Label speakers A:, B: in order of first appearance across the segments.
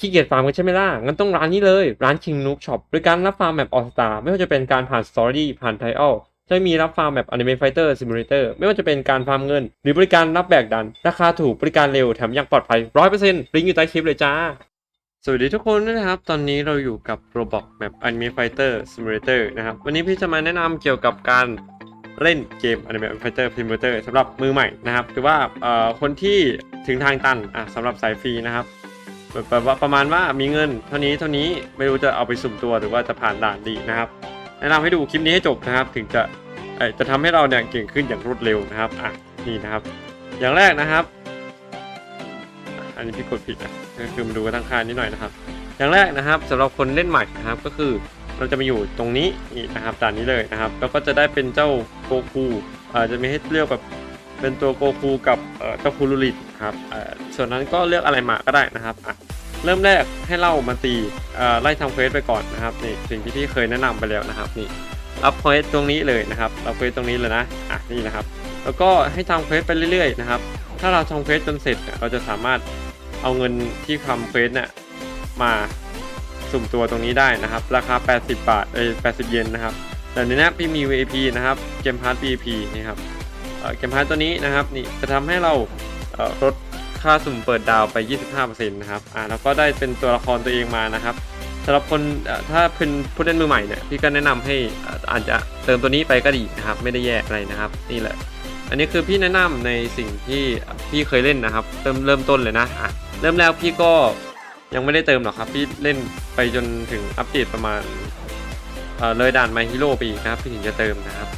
A: ขี้เกียจฟาร์มกันใช่ไหมล่ะ งั้นต้องร้านนี้เลย ร้าน King Nook Shop บริการรับฟาร์มแบบ All Star ไม่ว่าจะเป็นการผ่านสตอรี่ผ่านไทอัลจะมีรับฟาร์มแบบ Anime Fighter Simulator ไม่ว่าจะเป็นการฟาร์มเงิน หรือบริการรับแบกดัน ราคาถูกบริการเร็วแถมยังปลอดภัย100%ลิงก์อยู่ใต้คลิปเลยจ้า สวัสดีทุกคนด้วยนะครับ ตอนนี้เราอยู่กับ Roblox Map Anime Fighter Simulator นะครับ วันนี้พี่จะมาแนะนำเกี่ยวกับการเล่นเกม Anime Fighter Simulator สำหรับมือใหม่นะครับ หรือว่าคนที่ถึงทางตันอะสำหรับสายฟรีนะครับ แบบว่าประมาณว่ามีเงินเท่านี้เท่านี้ไม่รู้จะเอาไปสุ่มตัวหรือว่าจะผ่านด่านดีนะครับ แนะนำให้ดูคลิปนี้ให้จบนะครับ ถึงจะจะทำให้เราเนี่ยเก่งขึ้นอย่างรวดเร็วนะครับอะนี่นะครับ อย่างแรกนะครับ อันนี้พี่กดผิดนะก็คือมาดูกันทางค่านิดหน่อยนะครับ อย่างแรกนะครับสำหรับคนเล่นใหม่นะครับก็คือเราจะมาอยู่ตรงนี้นี่นะครับด่านนี้เลยนะครับ แล้วก็จะได้เป็นเจ้าโกคูอาจจะมีให้เลือกแบบเป็นตัวโกคูกับเจ้าคูรุริต ครับส่วนนั้นก็เลือกอะไรมาก็ได้นะครับเริ่มแรกให้เล่ามาตีไล่ทำเควสไปก่อนนะครับนี่สิ่งที่พี่เคยแนะนำไปแล้วนะครับนี่รับเควสตรงนี้เลยนะครับรับเควสตรงนี้เลยนะอะนี่นะครับ แล้วก็ให้ทำเควสไปเรื่อยๆนะครับถ้าเราทำเควสจนเสร็จเราจะสามารถเอาเงินที่ทำเควสเนี่ยมาสุ่มตัวตรงนี้ได้นะครับ ราคา 80 บาทเอ้ย80 เยนนะครับแต่ในนี้พี่มี VIP นะครับเกมพาร์ท VIP นี่ครับเกมพาร์ทตัวนี้นะครับนี่จะทำให้เรา ลดค่าสุ่มเปิดดาวไป 25%นะครับ อ่า แล้วก็ได้เป็นตัวละครตัวเองมานะครับสำหรับคนถ้าเป็นผู้เล่นมือใหม่เนี่ย พี่ก็แนะนำให้อ่าจจะเติมตัวนี้ไปก็ดีนะครับ ไม่ได้แย่อะไรนะครับ นี่แหละ อันนี้คือพี่แนะนำในสิ่งที่พี่เคยเล่นนะครับ เริ่มเริ่มต้นเลยนะ อะ เริ่มแรกพี่ก็ยังไม่ได้เติมหรอกครับ พี่เล่นไปจนถึงอัปเดตประมาณเอ่อเลยด่านไมฮิโร่ปีนะครับ พี่ถึงจะเติมนะครับ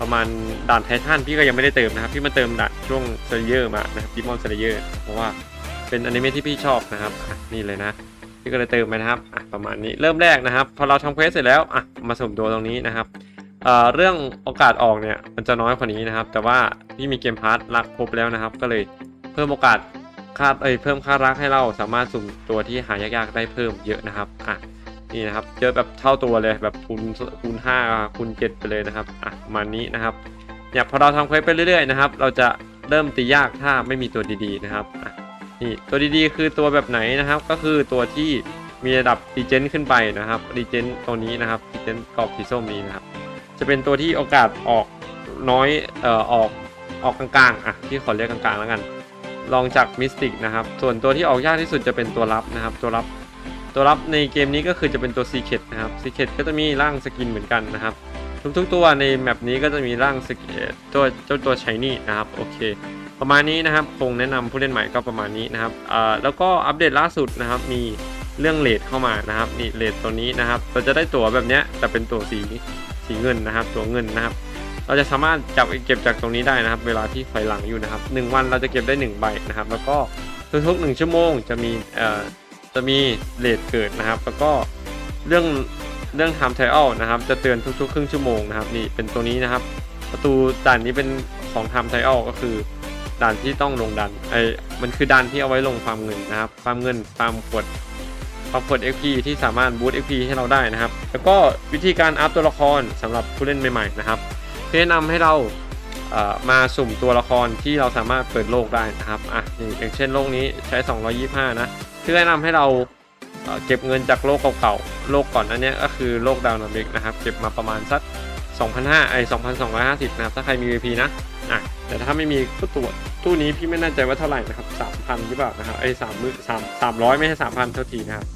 A: ประมาณด่านไททันพี่ก็ยังไม่ได้เติมนะครับ พี่มาเติมด่านช่วงเซเลเยอร์มานะครับดิมอนเซเลเยอร์เพราะว่าเป็นอนิเมะที่พี่ชอบนะครับนี่เลยนะพี่ก็เลยเติมไปนะครับประมาณนี้เริ่มแรกนะครับ พอเราทำเควสเสร็จแล้วอะมาสุ่มตัวตรงนี้นะครับเเรื่องโอกาสออกเนี่ยมันจะน้อยกว่านี้นะครับ แต่ว่าพี่มีเกมพาร์ทรักครบแล้วนะครับ ก็เลยเพิ่มโอกาสค่าเอ้ยเพิ่มค่ารักให้เราสามารถสุ่มตัวที่หายากๆได้เพิ่มเยอะนะครับอะ นี่นะครับเยอะแบบเท่าตัวเลยแบบคูณคูณ5คูณ7ไปเลยนะครับอะมานี้นะครับเนี่ยพอเราทำเควสไปเรื่อยๆนะครับ เราจะเริ่มตียากถ้าไม่มีตัวดีๆนะครับอะนี่ตัวดีๆ คือตัวแบบไหนนะครับ ก็คือตัวที่มีระดับดีเจนขึ้นไปนะครับดีเจนตัวนี้นะครับดีเจนกรอบสีส้มนี้นะครับ จะเป็นตัวที่โอกาสออกน้อยเอ่อออกออกกลางๆอะที่ขอเรียกกลางๆแล้วกันลองจากมิสติกนะครับ ส่วนตัวที่ออกยากที่สุดจะเป็นตัวรับนะครับ ตัวรับ ตัวรับในเกมนี้ก็คือจะเป็นตัวซีเค t นะครับซีเค t ก็จะมีร่างสกินเหมือนกันนะครับ ทุกๆตัวในแมปนี้ก็จะมีร่างสกินตัวเจ้าตัวชายนี่นะครับโอเค ประมาณนี้นะครับคงแนะนำผู้เล่นใหม่ก็ประมาณนี้นะครับอ่าแล้วก็อัปเดตล่าสุดนะครับมีเรื่องเลทเข้ามานะครับนี่เลทตัวนี้นะครับเราจะได้ตั๋วแบบนี้แต่เป็นตั๋วสีสีเงินนะครับ ตัวเงินนะครับ เราจะสามารถจับเก็บจากตรงนี้ได้นะครับ เวลาที่ถอยหลังอยู่นะครับหนึ่งวันเราจะเก็บได้หนึ่งใบนะครับ แล้วก็ทุกๆหนึ่งชั่วโมงจะมีเอ่อ จะมีเลทเกิดนะครับ แล้วก็เรื่องเรื่อง time trial นะครับ จะเตือนทุกๆ ครึ่งชั่วโมงนะครับนี่เป็นตัวนี้นะครับ ประตูด่านนี้เป็นของ time trial ก็คือด่านที่ต้องลงดันไอ้มันคือด่านที่เอาไว้ลงฟามเงินนะครับฟามเงินฟามขวดปรับกด XP ที่สามารถบูต XP ให้เราได้นะครับ แล้วก็วิธีการอัพตัวละครสำหรับผู้เล่นใหม่ๆนะครับแนะนำให้เรามาสุ่มตัวละครที่เราสามารถเปิดโลกได้นะครับอะอย่อย่างเช่นโลกนี้ใช้ 225 นะ คือแนะนำให้เราเก็บเงินจากโลกเก่าๆ โลกก่อนอันนี้ก็คือโลกดาวนามิกนะครับ เก็บมาประมาณสัก2,500ไอ้2,250 นะครับ ถ้าใครมี VP นะ อะ แต่ถ้าไม่มีก็ตัวจตู้นี้พี่ไม่แน่ใจว่าเท่าไหร่นะครับ 3,000หรือเปล่านะครับ ไอ้สามมือสามสามร้อยไม่ใช่3,000เท่าทีนะครับ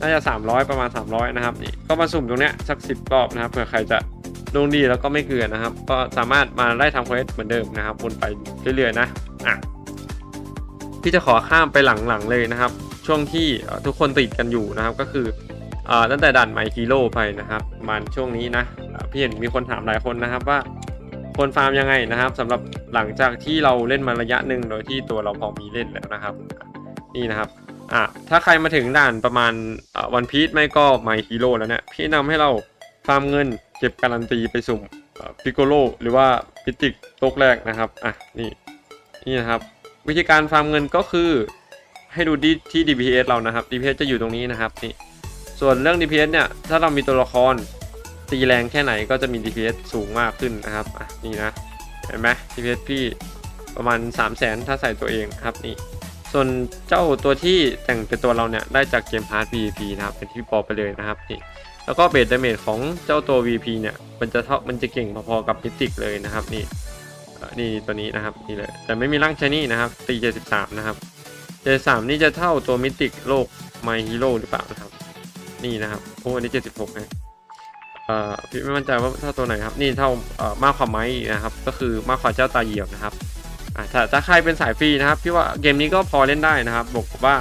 A: น่าจะ 300 ประมาณ 300 นะครับ นี่ ก็มาสุ่มตรงเนี้ยสัก 10 รอบนะครับ เผื่อใครจะดวงดีแล้วก็ไม่เกลือนะครับ ก็สามารถมาไล่ทำเควสเหมือนเดิมนะครับวนไปเรื่อยๆนะ อะ พี่จะขอข้ามไปหลังๆเลยนะครับ ช่วงที่ทุกคนติดกันอยู่นะครับก็คืออตั้งแต่ด่านไมฮีโร่ไปนะครับประมาณช่วงนี้นะพี่เห็นมีคนถามหลายคนนะครับว่าควรฟาร์มยังไงนะครับสำหรับหลังจากที่เราเล่นมาระยะหนึ่งโดยที่ตัวเราพอมีเล่นแล้วนะครับ นี่นะครับอะถ้าใครมาถึงด่านประมาณวันพี e ไม่ก็ไมฮีโร่แล้วเนี่ยพี่นำให้เราฟาร์มเงินเก็บการันตีไปสุ่มพิโกโลหรือว่าพิติกโตกแรกนะครับอะนี่นี่นะครับ วิธีการฟาร์มเงินก็คือ ให้ดูที่ที่ DPS เรานะครับ DPS จะอยู่ตรงนี้นะครับนี่ส่วนเรื่อง DPS เนี่ยถ้าเรามีตัวละครตีแรงแค่ไหนก็จะมี DPS สูงมากขึ้นนะครับอะนี่นะเห็นไหม DPS พี่ประมาณ 3 0 0 0 0 0 ถ้าใส่ตัวเองครับนี่ส่วนเจ้าตัวที่แต่งเป็นตัวเราเนี่ยได้จากเกมพาร์ท VP นะครับเป็นที่บอกไปเลยนะครับนี่แล้วก็เบสดาเมจของเจ้าตัว VP เนี่ยมันจะเท่ามันจะเก่งพอๆกับมิติกเลยนะครับนี่นี่ตัวนี้นะครับนี่เลยแต่ไม่มีร่างชนี่นะครับตี73นะครับ 73นี่จะเท่าตัวมิติกโลก My Hero หรือเปล่านะครับ นี่นะครับโอ้อันนี้76นะเอ่อพี่ไม่มั่นใจว่าเท่าตัวไหนครับ นี่เท่าเอ่อมากกว่าไม้นะครับ ก็คือมากกว่าเจ้าตาเหยียบนะครับอ่าถ้าถ้าใครเป็นสายฟรีนะครับพี่ว่าเกมนี้ก็พอเล่นได้นะครับบอกว่า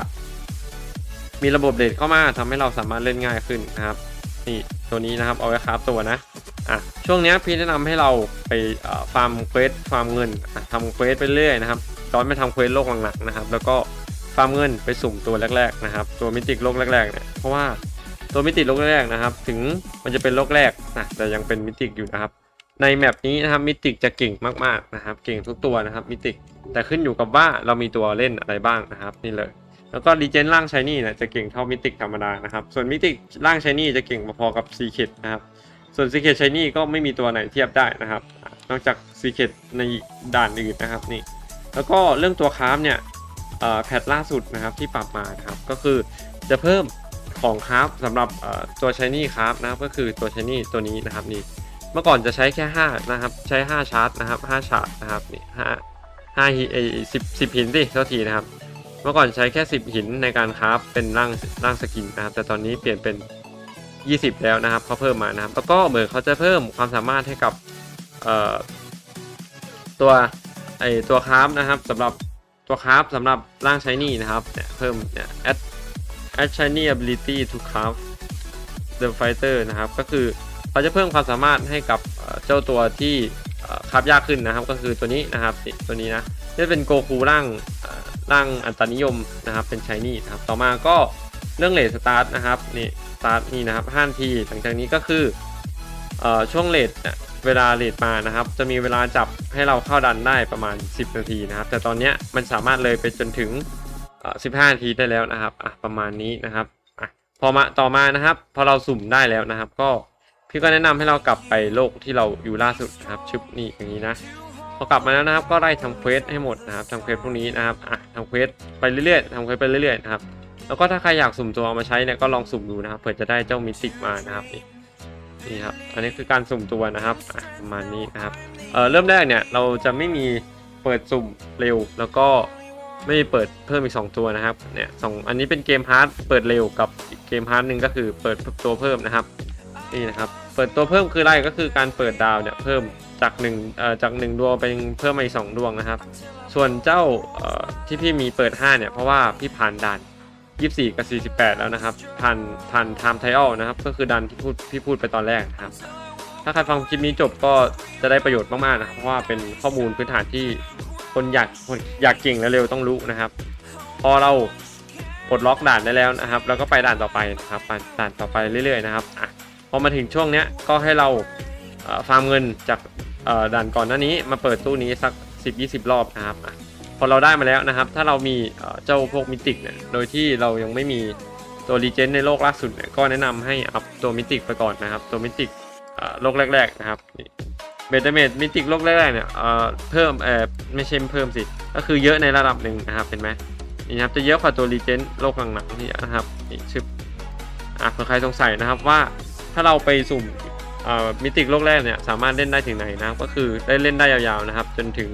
A: มีระบบเดทเข้ามาทำให้เราสามารถเล่นง่ายขึ้นนะครับ นี่ตัวนี้นะครับเอาไว้คราฟตัวนะอะช่วงนี้พี่แนะนำให้เราไปฟาร์มเควสฟาร์มเงินทำเควสไปเรื่อยนะครับย้อนไปทำเควสโลกหลักๆนะครับ แล้วก็ ฟาร์มเงินไปสุ่มตัวแรกๆนะครับ ตัวมิติโลกแรกๆเนี่ยเพราะว่าตัวมิติโลกแรกนะครับ ถึงมันจะเป็นโลกแรกนะแต่ยังเป็นมิติอยู่นะครับ ในแมปนี้นะครับมิติจะเก่งมากๆนะครับ เก่งทุกตัวนะครับมิติแต่ขึ้นอยู่กับว่าเรามีตัวเล่นอะไรบ้างนะครับ นี่เลย แล้วก็รีเจนร่างชายนี่เนี่ยจะเก่งเท่ามิติธรรมดานะครับ ส่วนมิติร่างชายนี่จะเก่งพอๆกับซีเคดนะครับส่วนซีเคดชายนี่ก็ไม่มีตัวไหนเทียบได้นะครับ นอกจากซีเคดในด่านอื่นนะครับนี่แล้วก็เรื่องตัวคราฟเนี่ย แพทล่าสุดนะครับที่ปรับมาครับก็คือจะเพิ่มของคราฟสำหรับตัวชายนี่คราฟนะครับก็คือตัวชายนี่ตัวนี้นะครับนี่เมื่อก่อนจะใช้แค่ 5 นะครับ ใช้ 5 ชาร์จนะครับ5ชาร์จนะครับนี่5 5หินเอ้สิบสิบหินสิเท่าทีนะครับ เมื่อก่อนใช้แค่ 10 หินในการคราฟเป็นร่างร่างสกินนะครับ แต่ตอนนี้เปลี่ยนเป็น 20 แล้วนะครับเขาเพิ่มมานะครับ แล้วก็เหมือนเขาจะเพิ่มความสามารถให้กับตัวไอตัวคราฟนะครับสำหรับ ตัวคราฟสำหรับร่างใช้นี่นะครับเนี่ยเพิ่มเนี่ย add add shiny ability to craft the fighter นะครับ ก็คือเขาจะเพิ่มความสามารถให้กับเจ้าตัวที่คราฟยากขึ้นนะครับ ก็คือตัวนี้นะครับตัวนี้นะนี่เป็นโกคูร่างร่างอันตรนิยมนะครับเป็นชายนี่นะครับ ต่อมาก็เรื่องเลทสตาร์ทนะครับนี่สตาร์ทนี่นะครับ5นาทีหลังจากนี้ก็คือเอ่อช่วงเลท เวลาเลทมานะครับ จะมีเวลาจับให้เราเข้าดันได้ประมาณ 10 นาทีนะครับ แต่ตอนนี้มันสามารถเลยไปจนถึง 15 นาทีได้แล้วนะครับอะประมาณนี้นะครับอะพอมาต่อมานะครับ พอเราสุ่มได้แล้วนะครับ ก็พี่ก็แนะนำให้เรากลับไปโลกที่เราอยู่ล่าสุดนะครับชึบนี่อย่างนี้นะพอกลับมาแล้วนะครับ ก็ไล่ทำเควสให้หมดนะครับทำเควสพวกนี้นะครับอะทำเควสไปเรื่อยๆทำเควสไปเรื่อยๆนะครับแล้วก็ถ้าใครอยากสุ่มตัวเอามาใช้เนี่ยก็ลองสุ่มดูนะครับเผื่อจะได้เจ้ามิติกมานะครับนี่ นี่ครับ อันนี้คือการสุ่มตัวนะครับประมาณนี้นะครับ เอ่อเริ่มแรกเนี่ยเราจะไม่มีเปิดสุ่มเร็ว แล้วก็ไม่มีเปิดเพิ่มอีก 2 ตัวนะครับ เนี่ยสองอันนี้เป็นเกมพาร์ทเปิดเร็วกับเกมพาร์ทหนึ่งก็คือเปิดตัวเพิ่มนะครับ นี่นะครับ เปิดตัวเพิ่มคืออะไรก็คือการเปิดดาวเนี่ยเพิ่มจากหนึ่งเอ่อจากหนึ่งดวงเป็นเพิ่มมาอีกสองดวงนะครับ ส่วนเจ้าที่พี่มีเปิด 5 เนี่ยเพราะว่าพี่ผ่านด่าน 24กับ48แล้วนะครับผ่านผ่านไทม์ไทอลนะครับ ก็คือดันที่พูดพี่พูดไปตอนแรกนะครับ ถ้าใครฟังคลิปนี้จบก็จะได้ประโยชน์มากๆนะครับ เพราะว่าเป็นข้อมูลพื้นฐานที่คนอยากคนอยากเก่งและเร็วต้องรู้นะครับ พอเราปลดล็อกด่านได้แล้วนะครับ แล้วก็ไปด่านต่อไปนะครับไปด่านต่อไปเรื่อยๆนะครับอะพอมาถึงช่วงเนี้ยก็ให้เราฟาร์มเงินจากด่านก่อนหน้านี้มาเปิดตู้นี้สัก 10-20 รอบนะครับอะ พอเราได้มาแล้วนะครับ ถ้าเรามีเจ้าพวกมิติกเนี่ยโดยที่เรายังไม่มีตัวรีเจนในโลกล่าสุดเนี่ยก็แนะนำให้อัพตัวมิติกไปก่อนนะครับ ตัวมิติกโลกแรก ๆ นะครับเบตาเมดมิติกโลกแรกๆเนี่ยเพิ่มเออไม่ใช่เพิ่มสิ ก็คือเยอะในระดับหนึ่งนะครับเห็นไหมนี่นะครับจะเยอะกว่าตัวรีเจนโลกหลังๆนี่นะครับนี่ชึบอะเผื่อใครสงสัยนะครับว่าถ้าเราไปสุ่มมิติกโลกแรกเนี่ยสามารถเล่นได้ถึงไหนนะก็คือได้เล่นได้ยาวๆนะครับ จนถึง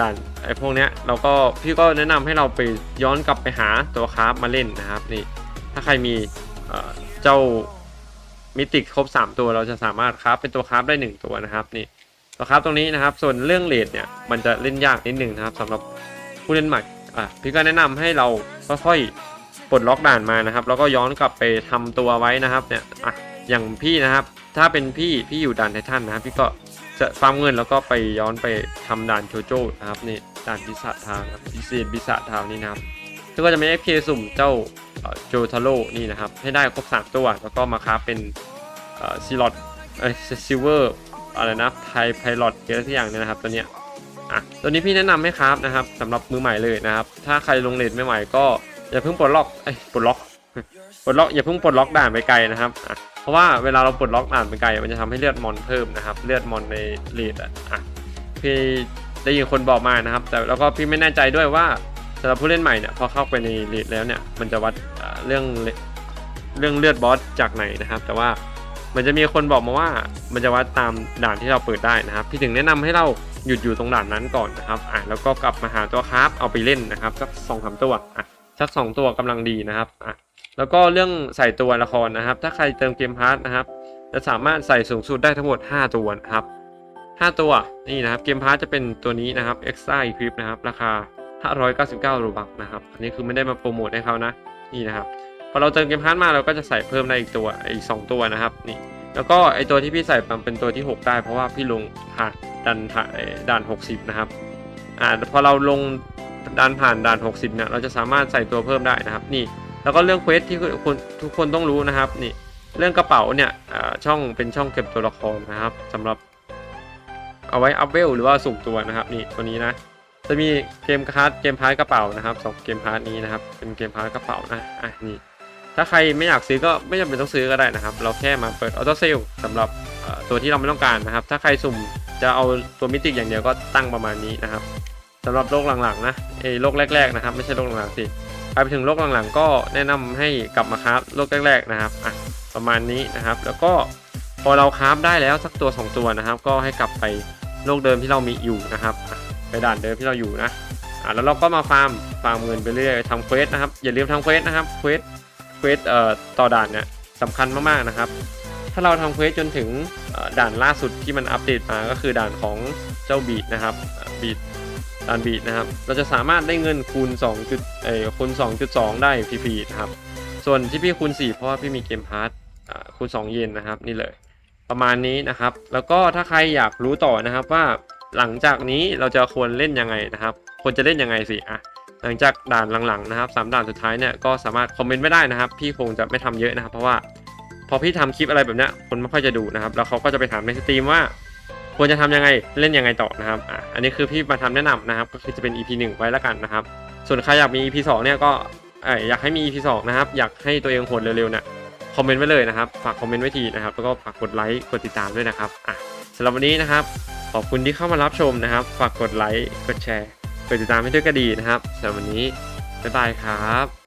A: ด่านไอ้พวกเนี้ยเราก็พี่ก็แนะนำให้เราไปย้อนกลับไปหาตัวคราฟมาเล่นนะครับนี่ถ้าใครมีเจ้ามิติครบ 3 ตัวเราจะสามารถคราฟเป็นตัวคราฟได้ 1 ตัวนะครับนี่ตัวครับตรงนี้นะครับ ส่วนเรื่องเลทเนี่ยมันจะเล่นยากนิดหนึ่งนะครับสำหรับผู้เล่นใหม่อะพี่ก็แนะนำให้เราค่อยๆปลดล็อกด่านมานะครับ แล้วก็ย้อนกลับไปทำตัวไว้นะครับเนี่ยอะอย่างพี่นะครับ ถ้าเป็นพี่พี่อยู่ด่านไททันนะครับ พี่ก็ จะฟาร์มเงินแล้วก็ไปย้อนไปทำด่านโจโจ้นะครับนี่ด่านพิศาจทางครับพิเศษพิศาจทางนี่นะครับแล้วก็จะมี FK สุ่มเจ้าโจทาโร่นี่นะครับ ให้ได้ครบ 3 ตัว แล้วก็มาคราเป็นซีลอดเอ้ยซิลเวอร์อะไรนะไพไพลอตเยอะที่อย่างเนี่ยนะครับตัวเนี้ยอะตัวนี้พี่แนะนำให้ครับนะครับสำหรับมือใหม่เลยนะครับ ถ้าใครลงเลนไม่ใหม่ก็อย่าเพิ่งปลดล็อกเอ้ยปลดล็อกปลดล็อกอย่าเพิ่งปลดล็อกด่านไปไกลนะครับอะ ราะว่าเวลาเราปลดล็อกด่านไปไกลมันจะทำให้เลือดมอนเพิ่มนะครับเลือดมอนในเลดอะพี่ได้ยินคนบอกมานะครับ แต่แล้วก็พี่ไม่แน่ใจด้วยว่าสำหรับผู้เล่นใหม่เนี่ยพอเข้าไปในลีดแล้วเนี่ยมันจะวัดเรื่องเรื่องเลือดบอสจากไหนนะครับ แต่ว่ามันจะมีคนบอกมาว่า มันจะวัดตามด่านที่เราเปิดได้นะครับ พี่ถึงแนะนำให้เราหยุดอยู่ตรงด่านนั้นก่อนนะครับอะแล้วก็กลับมาหาตัวคราฟเอาไปเล่นนะครับสักสองสามตัวอะ สักสองตัวกำลังดีนะครับอะแล้วก็เรื่องใส่ตัวละครนะครับ ถ้าใครเติมเกมพาร์ทนะครับ จะสามารถใส่สูงสุดได้ทั้งหมด 5 ตัวนะครับ 5 ตัวนี่นะครับเกมพาร์ทจะเป็นตัวนี้นะครับ Extra Equip นะครับ ราคา 599รูบักนะครับ อันนี้คือไม่ได้มาโปรโมทให้เขานะนี่นะครับพอเราเติมเกมพาร์ทมาเราก็จะใส่เพิ่มได้อีกตัวอีก 2 ตัวนะครับนี่แล้วก็ไอตัวที่พี่ใส่มันเป็นตัวที่ 6 ได้เพราะว่าพี่ลงผ่านดันผ่านเอ่อด่าน60 นะครับอ่าพอเราลง ดันผ่านด่าน60เนี่ยเราจะสามารถใส่ตัวเพิ่มได้นะครับนี่ แล้วก็เรื่องเควสที่คนทุกคนต้องรู้นะครับนี่เรื่องกระเป๋าเนี่ยช่องเป็นช่องเก็บตัวละครนะครับสำหรับเอาไว้อัพเวลหรือว่าสุ่มตัวนะครับนี่ตัวนี้นะ จะมีเกมคาร์ดเกมพาร์ทกระเป๋านะครับสองเกมพาร์ทนี้นะครับเป็นเกมพาร์ทกระเป๋านะอะนี่ถ้าใครไม่อยากซื้อก็ไม่จำเป็นต้องซื้อก็ได้นะครับ เราแค่มาเปิดออโต้เซลสำหรับตัวที่เราไม่ต้องการนะครับ ถ้าใครสุ่มจะเอาตัวมิติอย่างเดียวก็ตั้งประมาณนี้นะครับ สำหรับโลกหลังๆนะเอยโลกแรก ๆนะครับ ไม่ใช่โลกหลังๆสิไปถึงโลกหลังๆ ก็แนะนำให้กลับมาคราฟโลกแรกๆนะครับอะประมาณนี้นะครับ แล้วก็พอเราคราฟได้แล้วสักตัวสองตัวนะครับ ก็ให้กลับไปโลกเดิมที่เรามีอยู่นะครับไปด่านเดิมที่เราอยู่นะอะแล้วเราก็มาฟาร์มฟาร์มเงินไปเรื่อยทำเควสนะครับอย่าลืมทำเควสนะครับเควสเควสเอ่อต่อด่านเนี่ยสำคัญมากๆนะครับ ถ้าเราทำเควสจนถึงด่านล่าสุดที่มันอัปเดตมาก็คือด่านของเจ้าบีดนะครับบีด ด่านบีดนะครับ เราจะสามารถได้เงินคูณ2จุดเอ่อคูณ2.2 ได้ฟรีๆนะครับ ส่วนที่พี่คูณ 4 เพราะว่าพี่มีเกมพาร์ทคูณ 2 เยนนะครับนี่เลย ประมาณนี้นะครับ แล้วก็ถ้าใครอยากรู้ต่อนะครับว่าหลังจากนี้เราจะควรเล่นยังไงนะครับ ควรจะเล่นยังไงสิอะหลังจากด่านหลังๆนะครับสามด่านสุดท้ายเนี่ยก็สามารถคอมเมนต์ไม่ได้นะครับ พี่คงจะไม่ทำเยอะนะครับ เพราะว่าพอพี่ทำคลิปอะไรแบบเนี้ยคนไม่ค่อยจะดูนะครับ แล้วเขาก็จะไปถามในสตรีมว่า ควรจะทำยังไงเล่นยังไงต่อนะครับอะอันนี้คือพี่มาทำแนะนำนะครับก็คือจะเป็น EP 1 ไว้แล้วกันนะครับ ส่วนใครอยากมี EP 2 เนี่ยก็อออยากให้มี EP 2 นะครับ อยากให้ตัวเองโหดเร็วๆเนี่ยคอมเมนต์ไว้เลยนะครับฝากคอมเมนต์ไว้ทีนะครับแล้วก็ฝากกดไลค์กดติดตามด้วยนะครับอะสำหรับวันนี้นะครับ ขอบคุณที่เข้ามารับชมนะครับ ฝากกดไลค์กดแชร์กดติดตามให้ด้วยก็ดีนะครับสำหรับวันนี้บ๊ายบายครับ